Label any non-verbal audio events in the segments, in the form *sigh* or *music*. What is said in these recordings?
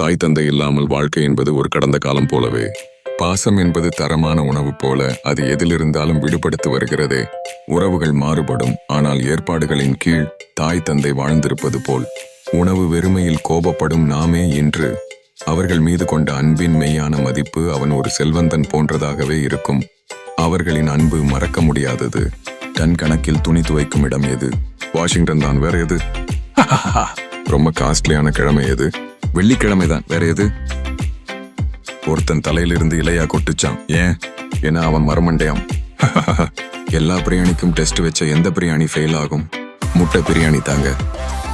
தாய் தந்தை இல்லாமல் வாழ்க்கை என்பது ஒரு கடந்த காலம் போலவே பாசம் என்பது தரமான உணவு போல அது எதிலிருந்தாலும் விடுபடுத்து வருகிறது. உறவுகள் மாறுபடும் ஆனால் ஏற்பாடுகளின் கீழ் தாய் தந்தை வாழ்ந்திருப்பது போல். உணவு வெறுமையில் கோபப்படும் நாமே இன்று. அவர்கள் மீது கொண்ட அன்பின் மெய்யான மதிப்பு அவன் ஒரு செல்வந்தன் போன்றதாகவே இருக்கும். அவர்களின் அன்பு மறக்க முடியாதது. டன் கணக்கில் துணி துவைக்கும் இடம் எது? வாஷிங்டன் தான் வேற எது? *laughs* ரொம்ப காஸ்ட்லியான கிழமை எது? வெள்ளிக்கிழமை தான் வேற எது? ஒருத்தன் தலையிலிருந்து இலையா கொட்டுச்சான். ஏன்? ஏன்னா அவன் மரமண்டையாம். *laughs* எல்லா பிரியாணிக்கும் டெஸ்ட் வச்ச எந்த பிரியாணி ஃபெயில் ஆகும்? முட்டை பிரியாணி தாங்க.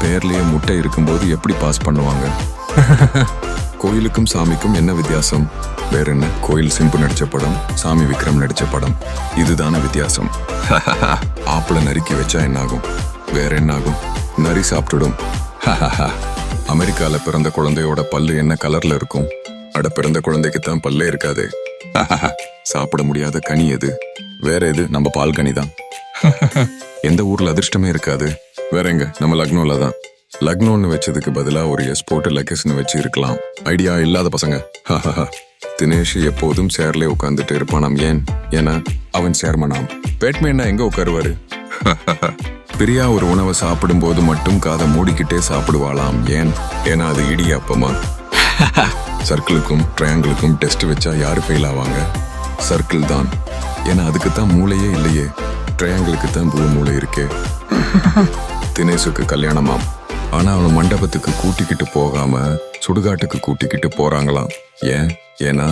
பேர்லயே முட்டை இருக்கும்போது எப்படி பாஸ் பண்ணுவாங்க? *laughs* கோயிலுக்கும் சாமிக்கும் என்ன வித்தியாசம்? வேற என்ன? கோயில் சிம்பு நடிச்ச படம் சாமி விக்ரம் நடிச்ச படம். இதுதான வித்தியாசம். *laughs* ஆப்பிள நறுக்கி வச்சா என்னாகும்? வேற என்னாகும்? நரி சாப்பிட்டுடும். அமெரிக்கால பிறந்த குழந்தையோட பல்லு என்ன கலர்ல இருக்கும்? அட பிறந்த குழந்தைக்கு தான் பல்லே இருக்காது. சாப்பிட முடியாத கனி எது? வேற எது? நம்ம பால் கனி தான். *laughs* எந்த ஊர்ல அதிர்ஷ்டமே இருக்காது. வேற எங்க? நம்ம லக்னோல தான். லக்னோன்னு வச்சதுக்கு பதிலா ஒரு எஸ் போட்டு லக்கேஸ்னு வச்சு இருக்கலாம். ஐடியா இல்லாத பசங்க. தினேஷ் எப்போதும் சேர்லே உட்காந்துட்டு இருப்பானாம். ஏன்? ஏன்னா அவன் சேர்மனாம். பேட்மேன்னா எங்க உட்காருவாரு? *laughs* பிரியா ஒரு உணவை சாப்பிடும்போது மட்டும் காதை மூடிக்கிட்டே சாப்பிடுவாளாம். ஏன்? ஏன்னா அது இடியாப்பமா *laughs* சர்க்கிளுக்கும் ட்ரையாங்கிளுக்கும் டெஸ்ட் வச்சா யாரு ஃபெயில் ஆவாங்க? சர்க்கிள் தான். ஏன்னா அதுக்கு தான் மூளையே இல்லையே. ட்ரையாங்கிளுக்கு தான் பூ மூளை இருக்கே. *laughs* தினேஷுக்கு கல்யாணமாம். ஆனா அவன் மண்டபத்துக்கு கூட்டிக்கிட்டு போகாம சுடுகாட்டுக்கு கூட்டிக்கிட்டு போறாங்களாம். ஏன்? ஏன்னா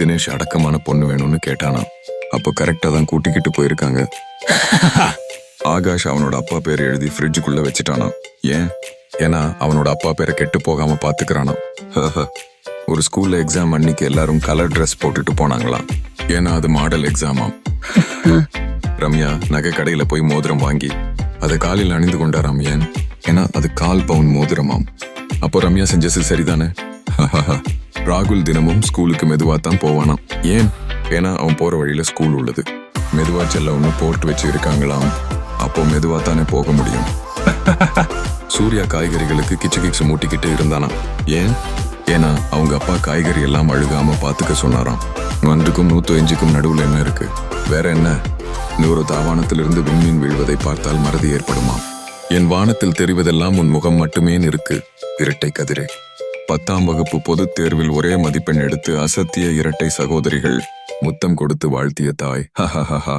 தினேஷ் அடக்கமான பொண்ணு வேணும்னு கேட்டானாம். அப்போ கரெக்டா தான் கூட்டிக்கிட்டு போயிருக்காங்க. *laughs* ஆகாஷ் அவனோட அப்பா பேர் எழுதி ஃப்ரிட்ஜுக்குள்ள வச்சுட்டானாம் ஏன்? ஏன்னா அவனோட அப்பா பேரை கெட்டு போகாம பாத்துக்கிறானாம் ஒரு ஸ்கூல்ல எக்ஸாம் அன்னைக்கு எல்லாரும் கலர் ட்ரெஸ் போட்டுட்டு போனாங்களாம் ஏன்னா அது மாடல் எக்ஸாமாம் *laughs* ரம்யா நகை கடையில போய் மோதிரம் வாங்கி அதை காலில் அணிந்து கொண்டாராம் ஏன்? ஏன்னா அது கால் பவுன் மோதிரமாம் அப்போ ரம்யா செஞ்சது சரிதானே? ராகுல் தினமும் ஸ்கூலுக்கு மெதுவா தான் போவானாம். ஏன்? ஏன்னா அவன் போற வழியில ஸ்கூல் உள்ளது. மெதுவா செல்ல ஒன்று போர்ட் வச்சு இருக்காங்களாம் அப்போ மெதுவா தானே போக முடியும். *laughs* சூர்யா காய்கறிகளுக்கு கிச்சு கிச்சு மூட்டிக்கிட்டு இருந்தானாம். ஏன்? ஏன்னா அவங்க அப்பா காய்கறி எல்லாம் அழுகாம பாத்துக்க சொன்னாராம். நன்றுக்கும் நூத்து அஞ்சுக்கும் என்ன இருக்கு? வேற என்ன? நூறு தாவானத்திலிருந்து விண்மீன் வீழ்வதை பார்த்தால் மறதி ஏற்படுமாம். என் வானத்தில் தெரிவதெல்லாம் உன் முகம் மட்டுமே இருக்கு இரட்டை கதிரே. பத்தாம் வகுப்பு பொதுத் தேர்வில் ஒரே மதிப்பெண் எடுத்து அசத்திய இரட்டை சகோதரிகள் முத்தம் கொடுத்து வாழ்த்திய தாய். *laughs* ஹஹஹஹா.